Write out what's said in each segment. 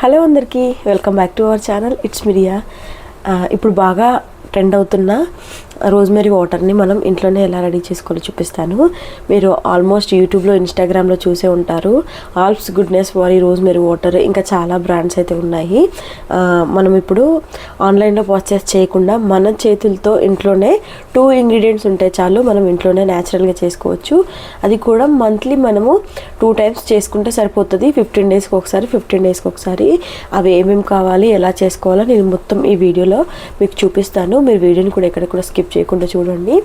Hello అందరికీ welcome back to our channel. It's media ఇప్పుడు బాగా ట్రెండ్ అవుతున్న రోజ్మెరీ వాటర్ని మనం ఇంట్లోనే ఎలా రెడీ చేసుకోవాలో చూపిస్తాను. మీరు ఆల్మోస్ట్ యూట్యూబ్లో ఇన్స్టాగ్రామ్లో చూసే ఉంటారు. ఆల్ప్స్ గుడ్నెస్ వారి రోజ్మెరీ వాటర్ ఇంకా చాలా బ్రాండ్స్ అయితే ఉన్నాయి. మనం ఇప్పుడు ఆన్లైన్లో పర్చేస్ చేయకుండా మన చేతులతో ఇంట్లోనే టూ ఇంగ్రీడియంట్స్ ఉంటే చాలు మనం ఇంట్లోనే న్యాచురల్గా చేసుకోవచ్చు. అది కూడా మంత్లీ మనము టూ టైమ్స్ చేసుకుంటే సరిపోతుంది. ఫిఫ్టీన్ డేస్కి ఒకసారి ఫిఫ్టీన్ డేస్కి ఒకసారి. అవి ఏమేమి కావాలి ఎలా చేసుకోవాలో నేను మొత్తం ఈ వీడియోలో మీకు చూపిస్తాను. మీరు వీడియోని కూడా ఎక్కడ కూడా స్కిప్ చేయకుండా చూడండి.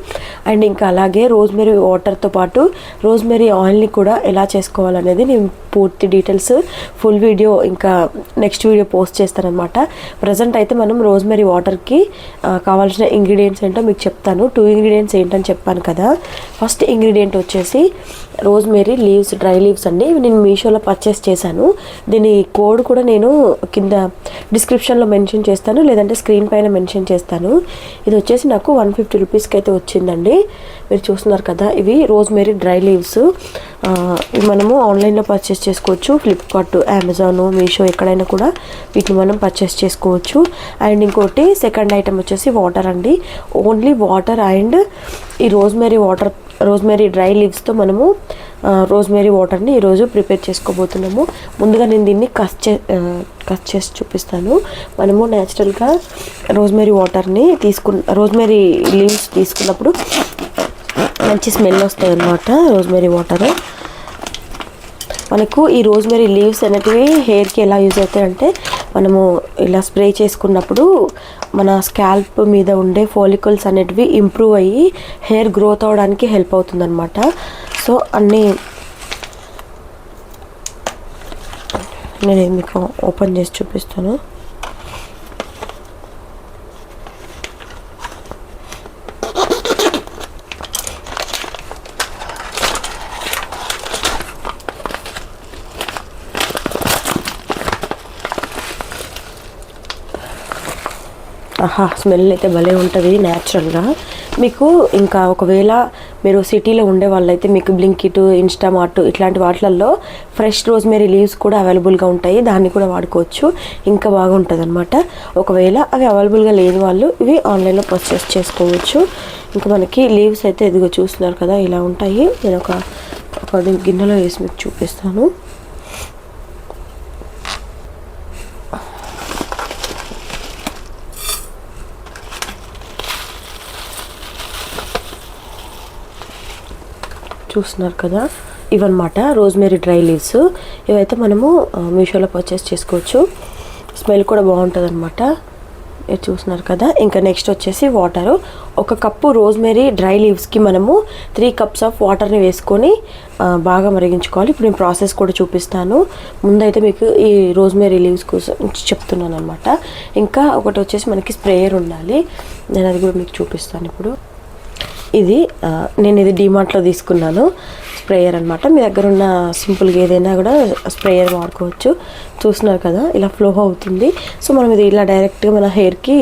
అండ్ ఇంకా అలాగే రోజ్మెరీ వాటర్తో పాటు రోజ్మెరీ ఆయిల్ని కూడా ఎలా చేసుకోవాలనేది నేను పూర్తి డీటెయిల్స్ ఫుల్ వీడియో ఇంకా నెక్స్ట్ వీడియో పోస్ట్ చేస్తానమాట ప్రజెంట్ అయితే మనం రోజ్మెరీ వాటర్కి కావాల్సిన ఇంగ్రీడియంట్స్ ఏంటో మీకు చెప్తాను. టూ ఇంగ్రీడియంట్స్ ఏంటని చెప్పాను కదా. ఫస్ట్ ఇంగ్రీడియంట్ వచ్చేసి రోజ్మేరీ లీవ్స్ డ్రై లీవ్స్ అండి. ఇవి నేను మీషోలో పర్చేస్ చేశాను. దీని కోడ్ కూడా నేను కింద డిస్క్రిప్షన్లో మెన్షన్ చేస్తాను లేదంటే స్క్రీన్ పైన మెన్షన్ చేస్తాను. ఇది వచ్చేసి నాకు వన్ ఫిఫ్టీ రూపీస్కి అయితే వచ్చిందండి. మీరు చూస్తున్నారు కదా ఇవి రోజ్మేరీ డ్రై లీవ్స్. ఇవి మనము ఆన్లైన్లో పర్చేస్ చేసుకోవచ్చు. ఫ్లిప్కార్ట్ అమెజాన్ మీషో ఎక్కడైనా కూడా వీటిని మనం పర్చేస్ చేసుకోవచ్చు. అండ్ ఇంకోటి సెకండ్ ఐటమ్ వచ్చేసి వాటర్ అండి. ఓన్లీ వాటర్ అండ్ ఈ రోజ్మేరీ వాటర్ రోజ్మేరీ డ్రై లీవ్స్తో మనము రోజ్మెరీ వాటర్ని ఈరోజు ప్రిపేర్ చేసుకోబోతున్నాము. ముందుగా నేను దీన్ని కట్ చే కట్ చేసి చూపిస్తాను. మనము న్యాచురల్గా రోజ్మేరీ వాటర్ని తీసుకున్న రోజ్మెరీ లీవ్స్ తీసుకున్నప్పుడు మంచి స్మెల్ వస్తాయి అన్నమాట రోజ్మెరీ వాటర్. మనకు ఈ రోజ్మేరీ లీవ్స్ అనేటివి హెయిర్కి ఎలా యూజ్ అవుతాయంటే మనము ఇలా స్ప్రే చేసుకున్నప్పుడు మన స్కాల్ప్ మీద ఉండే ఫోలికల్స్ అనేటివి ఇంప్రూవ్ అయ్యి హెయిర్ గ్రోత్ అవడానికి హెల్ప్ అవుతుందన్నమాట. సో అన్నీ నేను మీకు ఓపెన్ చేసి చూపిస్తాను. ఆహా స్మెల్ అయితే భలే ఉంటుంది న్యాచురల్గా మీకు ఇంకా ఒకవేళ మీరు సిటీలో ఉండే వాళ్ళైతే మీకు బ్లింకిట్ ఇన్స్టామార్ట్ ఇట్లాంటి వాటిలలో ఫ్రెష్ రోజ్మెరీ లీవ్స్ కూడా అవైలబుల్గా ఉంటాయి. దాన్ని కూడా వాడుకోవచ్చు. ఇంకా బాగుంటుంది అనమాట ఒకవేళ అవి అవైలబుల్గా లేని వాళ్ళు ఇవి ఆన్లైన్లో పర్చేస్ చేసుకోవచ్చు. ఇంకా మనకి లీవ్స్ అయితే ఇదిగో చూస్తున్నారు కదా ఇలా ఉంటాయి. నేను ఒక ఒక గిన్నెలో వేసి మీకు చూపిస్తాను. చూస్తున్నారు కదా. ఇవన్నమాట రోజ్మెరీ డ్రై లీవ్స్. ఇవైతే మనము మీషోలో పర్చేస్ చేసుకోవచ్చు. స్మెల్ కూడా బాగుంటుంది అనమాట మీరు చూస్తున్నారు కదా. ఇంకా నెక్స్ట్ వచ్చేసి వాటర్ ఒక కప్పు రోజ్మెరీ డ్రై లీవ్స్కి మనము త్రీ కప్స్ ఆఫ్ వాటర్ని వేసుకొని బాగా మరిగించుకోవాలి. ఇప్పుడు నేను ప్రాసెస్ కూడా చూపిస్తాను. ముందైతే మీకు ఈ రోజ్మెరీ లీవ్స్ కోసం చెప్తున్నాను అనమాట ఇంకా ఒకటి వచ్చేసి మనకి స్ప్రేయర్ ఉండాలి. నేను అది కూడా మీకు చూపిస్తాను ఇప్పుడు. ఇది నేను ఇది డిమార్ట్లో తీసుకున్నాను. స్ప్రేయర్ అనమాట మీ దగ్గర ఉన్న సింపుల్గా ఏదైనా కూడా స్ప్రేయర్ వాడుకోవచ్చు. చూస్తున్నారు కదా ఇలా ఫ్లో అవుతుంది. సో మనం ఇది ఇలా డైరెక్ట్గా మన హెయిర్కి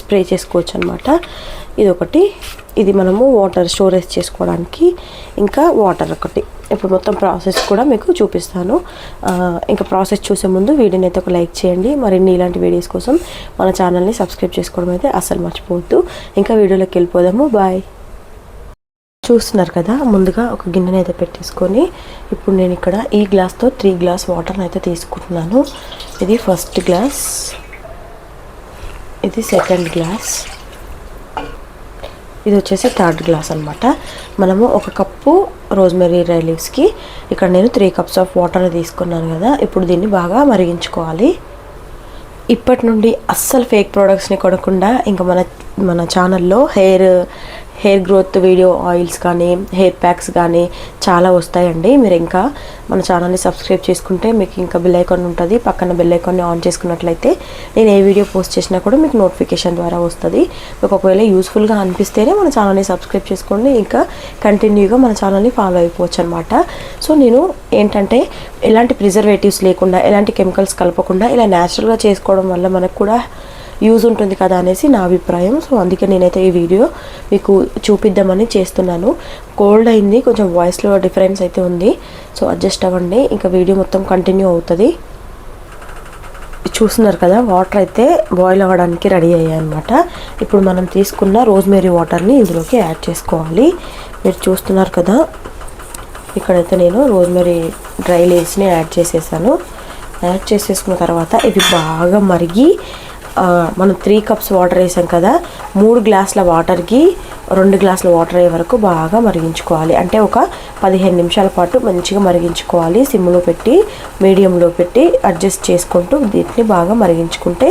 స్ప్రే చేసుకోవచ్చు అనమాట ఇది ఒకటి ఇది మనము వాటర్ స్టోరేజ్ చేసుకోవడానికి ఇంకా వాటర్ ఒకటి. ఇప్పుడు మొత్తం ప్రాసెస్ కూడా మీకు చూపిస్తాను. ఇంకా ప్రాసెస్ చూసే ముందు వీడియోని అయితే ఒక లైక్ చేయండి. మరిన్ని ఇలాంటి వీడియోస్ కోసం మన ఛానల్ని సబ్స్క్రైబ్ చేసుకోవడం అయితే అస్సలు మర్చిపోవద్దు. ఇంకా వీడియోలోకి వెళ్ళిపోదాము. బాయ్. చూస్తున్నారు కదా ముందుగా ఒక గిన్నెని అయితే పెట్టేసుకొని ఇప్పుడు నేను ఇక్కడ ఈ గ్లాస్తో త్రీ గ్లాస్ వాటర్ని అయితే తీసుకుంటున్నాను. ఇది ఫస్ట్ గ్లాస్ ఇది సెకండ్ గ్లాస్ ఇది వచ్చేసి థర్డ్ గ్లాస్ అనమాట మనము ఒక కప్పు రోజ్మెరీ డ్రై లీవ్స్కి ఇక్కడ నేను త్రీ కప్స్ ఆఫ్ వాటర్ తీసుకున్నాను కదా ఇప్పుడు దీన్ని బాగా మరిగించుకోవాలి. ఇప్పటి నుండి అస్సలు ఫేక్ ప్రోడక్ట్స్ని కొనకుండా ఇంకా మన మన ఛానల్లో hair hair growth video oils కానీ హెయిర్ ప్యాక్స్ కానీ చాలా వస్తాయండి. మీరు ఇంకా మన ఛానల్ని సబ్స్క్రైబ్ చేసుకుంటే మీకు ఇంకా బెల్ ఐకాన్ ఉంటుంది. పక్కన బెల్ ఐకాన్ని ఆన్ చేసుకున్నట్లయితే నేను ఏ వీడియో పోస్ట్ చేసినా కూడా మీకు నోటిఫికేషన్ ద్వారా వస్తుంది. మీకు ఒకవేళ యూస్ఫుల్గా అనిపిస్తేనే మన ఛానల్ని సబ్స్క్రైబ్ చేసుకోండి. ఇంకా కంటిన్యూగా మన ఛానల్ని ఫాలో అయిపోవచ్చు అనమాట సో నేను ఏంటంటే ఎలాంటి ప్రిజర్వేటివ్స్ లేకుండా ఎలాంటి కెమికల్స్ కలపకుండా ఇలా న్యాచురల్గా చేసుకోవడం వల్ల మనకు కూడా యూజ్ ఉంటుంది కదా అనేసి నా అభిప్రాయం. సో అందుకే నేనైతే ఈ వీడియో మీకు చూపిద్దామని చేస్తున్నాను. కోల్డ్ అయింది కొంచెం వాయిస్లో డిఫరెన్స్ అయితే ఉంది. సో అడ్జస్ట్ అవ్వండి. ఇంకా వీడియో మొత్తం కంటిన్యూ అవుతుంది. చూస్తున్నారు కదా వాటర్ అయితే బాయిల్ అవ్వడానికి రెడీ అయ్యాయి అనమాట ఇప్పుడు మనం తీసుకున్న రోజ్మేరీ వాటర్ని ఇందులోకి యాడ్ చేసుకోవాలి. మీరు చూస్తున్నారు కదా ఇక్కడైతే నేను రోజ్మేరీ డ్రై లీవ్స్ని యాడ్ చేసేసాను. యాడ్ చేసేసుకున్న తర్వాత ఇవి బాగా మరిగి మనం త్రీ కప్స్ వాటర్ వేసాం కదా మూడు గ్లాసుల వాటర్కి రెండు గ్లాసుల వాటర్ అయ్యే వరకు బాగా మరిగించుకోవాలి. అంటే ఒక పదిహేను నిమిషాల పాటు మంచిగా మరిగించుకోవాలి. సిమ్లో పెట్టి మీడియంలో పెట్టి అడ్జస్ట్ చేసుకుంటూ వీటిని బాగా మరిగించుకుంటే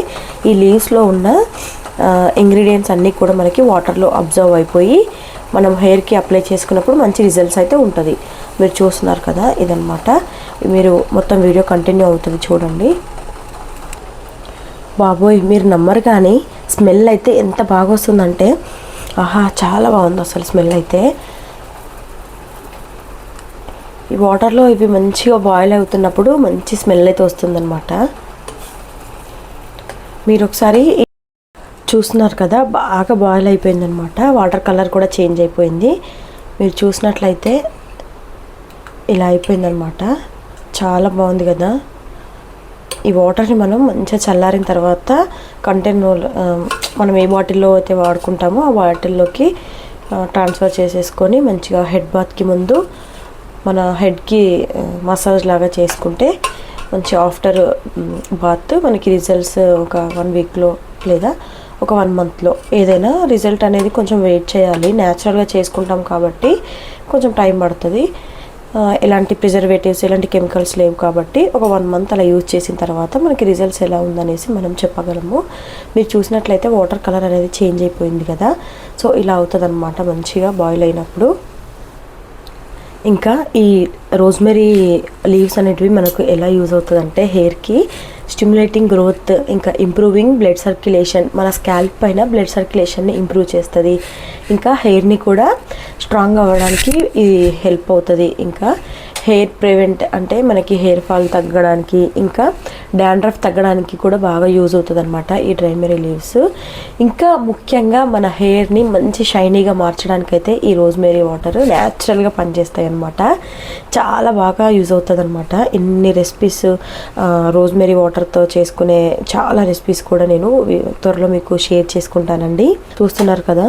ఈ లీవ్స్లో ఉన్న ఇంగ్రీడియంట్స్ అన్నీ కూడా మనకి వాటర్లో అబ్జర్వ్ అయిపోయి మనం హెయిర్కి అప్లై చేసుకున్నప్పుడు మంచి రిజల్ట్స్ అయితే ఉంటుంది. మీరు చూస్తున్నారు కదా ఇదనమాట మీరు మొత్తం వీడియో కంటిన్యూ అవుతుంది చూడండి. బాబోయ్ మీరు నమ్మరు కానీ స్మెల్ అయితే ఎంత బాగా వస్తుందంటే ఆహా చాలా బాగుంది అసలు స్మెల్ అయితే. ఈ వాటర్లో ఇవి మంచిగా బాయిల్ అవుతున్నప్పుడు మంచి స్మెల్ అయితే వస్తుందన్నమాట. మీరు ఒకసారి చూస్తున్నారు కదా బాగా బాయిల్ అయిపోయిందనమాట వాటర్ కలర్ కూడా చేంజ్ అయిపోయింది. మీరు చూసినట్లయితే ఇలా అయిపోయిందనమాట చాలా బాగుంది కదా. ఈ వాటర్ని మనం మంచిగా చల్లారిన తర్వాత కంటైనర్ మనం ఏ బాటిల్లో అయితే వాడుకుంటామో ఆ బాటిల్లోకి ట్రాన్స్ఫర్ చేసేసుకొని మంచిగా హెడ్ బాత్కి ముందు మన హెడ్కి మసాజ్ లాగా చేసుకుంటే మంచి ఆఫ్టర్ బాత్ మనకి రిజల్ట్స్ ఒక వన్ వీక్లో లేదా ఒక వన్ మంత్లో ఏదైనా రిజల్ట్ అనేది కొంచెం వెయిట్ చేయాలి. న్యాచురల్గా చేసుకుంటాం కాబట్టి కొంచెం టైం పడుతుంది. ఎలాంటి ప్రిజర్వేటివ్స్ ఎలాంటి కెమికల్స్ లేవు కాబట్టి ఒక వన్ మంత్ అలా యూజ్ చేసిన తర్వాత మనకి రిజల్ట్స్ ఎలా ఉందనేసి మనం చెప్పగలము. మీరు చూసినట్లయితే వాటర్ కలర్ అనేది చేంజ్ అయిపోయింది కదా. సో ఇలా అవుతుంది మంచిగా బాయిల్ అయినప్పుడు. ఇంకా ఈ రోజ్మెరీ లీవ్స్ అనేటివి మనకు ఎలా యూజ్ అవుతుందంటే హెయిర్కి స్టిమ్యులేటింగ్ గ్రోత్ ఇంకా ఇంప్రూవింగ్ బ్లడ్ సర్క్యులేషన్ మన స్కాల్ప్ పైన బ్లడ్ సర్క్యులేషన్ని ఇంప్రూవ్ చేస్తుంది. ఇంకా హెయిర్ని కూడా స్ట్రాంగ్ అవ్వడానికి ఇది హెల్ప్ అవుతుంది. ఇంకా హెయిర్ ప్రివెంట్ అంటే మనకి హెయిర్ ఫాల్ తగ్గడానికి ఇంకా డాండ్రఫ్ తగ్గడానికి కూడా బాగా యూజ్ అవుతుంది అనమాట ఈ డ్రైమెరీ లీవ్స్. ఇంకా ముఖ్యంగా మన హెయిర్ని మంచి షైనీగా మార్చడానికైతే ఈ రోజ్మేరీ వాటర్ న్యాచురల్గా పనిచేస్తాయి అనమాట చాలా బాగా యూజ్ అవుతుంది అనమాట ఇన్ని రెసిపీస్ రోజ్మేరీ వాటర్తో చేసుకునే చాలా రెసిపీస్ కూడా నేను త్వరలో మీకు షేర్ చేసుకుంటానండి. చూస్తున్నారు కదా?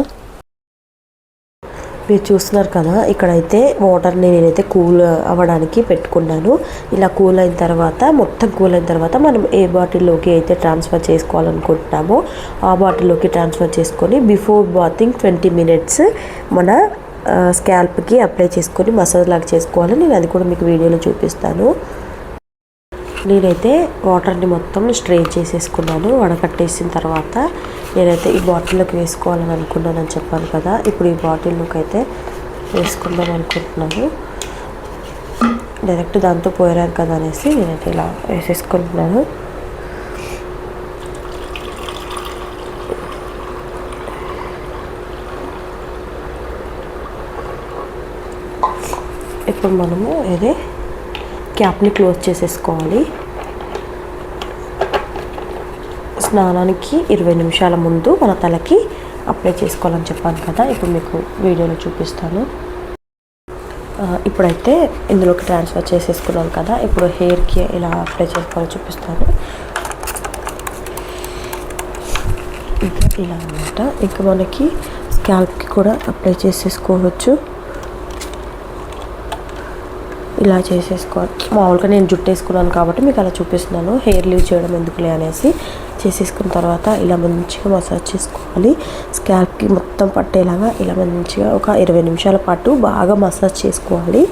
మీరు చూస్తున్నారు కదా ఇక్కడైతే వాటర్ని నేనైతే కూల్ అవ్వడానికి పెట్టుకున్నాను. ఇలా కూల్ అయిన తర్వాత మొత్తం కూల్ అయిన తర్వాత మనం ఏ బాటిల్లోకి అయితే ట్రాన్స్ఫర్ చేసుకోవాలనుకుంటున్నామో ఆ బాటిల్లోకి ట్రాన్స్ఫర్ చేసుకొని బిఫోర్ బాతింగ్ ట్వంటీ మినిట్స్ మన స్కాల్ప్కి అప్లై చేసుకొని మసాజ్ లాగా చేసుకోవాలి నేను అది కూడా మీకు వీడియోలో చూపిస్తాను. నేనైతే వాటర్ని మొత్తం స్ట్రెయిన్ చేసేసుకున్నాను వడకట్టేసిన తర్వాత. నేనైతే ఈ బాటిల్లోకి వేసుకోవాలని అనుకున్నానని చెప్పాను కదా. ఇప్పుడు ఈ బాటిల్లోకి అయితే వేసుకుందాం అనుకుంటున్నాను. డైరెక్ట్ దాంతో పోయారు కదా అనేసి నేనైతే ఇలా వేసేసుకుంటున్నాను. ఇప్పుడు మనము ఇది క్యాప్ని క్లోజ్ చేసేసుకోవాలి. స్నానానికి ఇరవై నిమిషాల ముందు మన తలకి అప్లై చేసుకోవాలని చెప్పాను కదా ఇప్పుడు మీకు వీడియోలో చూపిస్తాను. ఇప్పుడైతే ఇందులోకి ట్రాన్స్ఫర్ చేసేసుకున్నాను కదా ఇప్పుడు హెయిర్కి ఇలా అప్లై చేసుకోవాలో చూపిస్తాను. ఇంకా ఇలా అనమాట ఇంకా మనకి స్కాల్ప్కి కూడా అప్లై చేసేసుకోవచ్చు. ఇలా చేసేసుకోవాలి మామూలుగా నేను జుట్టు వేసుకున్నాను కాబట్టి మీకు అలా చూపిస్తున్నాను. హెయిర్ లీవ్ చేయడం ఎందుకులే అనేసి చేసేసుకున్న తర్వాత ఇలా మంచిగా మసాజ్ చేసుకోవాలి. స్కాల్ప్కి మొత్తం పట్టేలాగా ఇలా మంచిగా ఒక ఇరవై నిమిషాల పాటు బాగా మసాజ్ చేసుకోవాలి.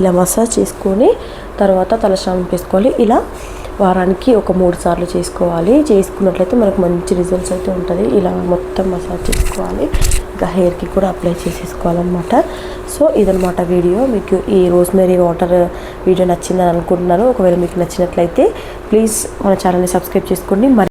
ఇలా మసాజ్ చేసుకొని తర్వాత తలస్నానం చేసుకోవాలి. ఇలా వారానికి ఒక మూడు సార్లు చేసుకోవాలి. చేసుకున్నట్లయితే మనకు మంచి రిజల్ట్స్ అయితే ఉంటుంది. ఇలా మొత్తం మసాజ్ చేసుకోవాలి. ఇంకా హెయిర్కి కూడా అప్లై చేసేసుకోవాలన్నమాట. సో ఇదనమాట వీడియో. మీకు ఈ రోజ్మెరీ వాటర్ వీడియో నచ్చిందని అనుకుంటున్నాను. ఒకవేళ మీకు నచ్చినట్లయితే ప్లీజ్ మన ఛానల్ని సబ్స్క్రైబ్ చేసుకోండి. మరి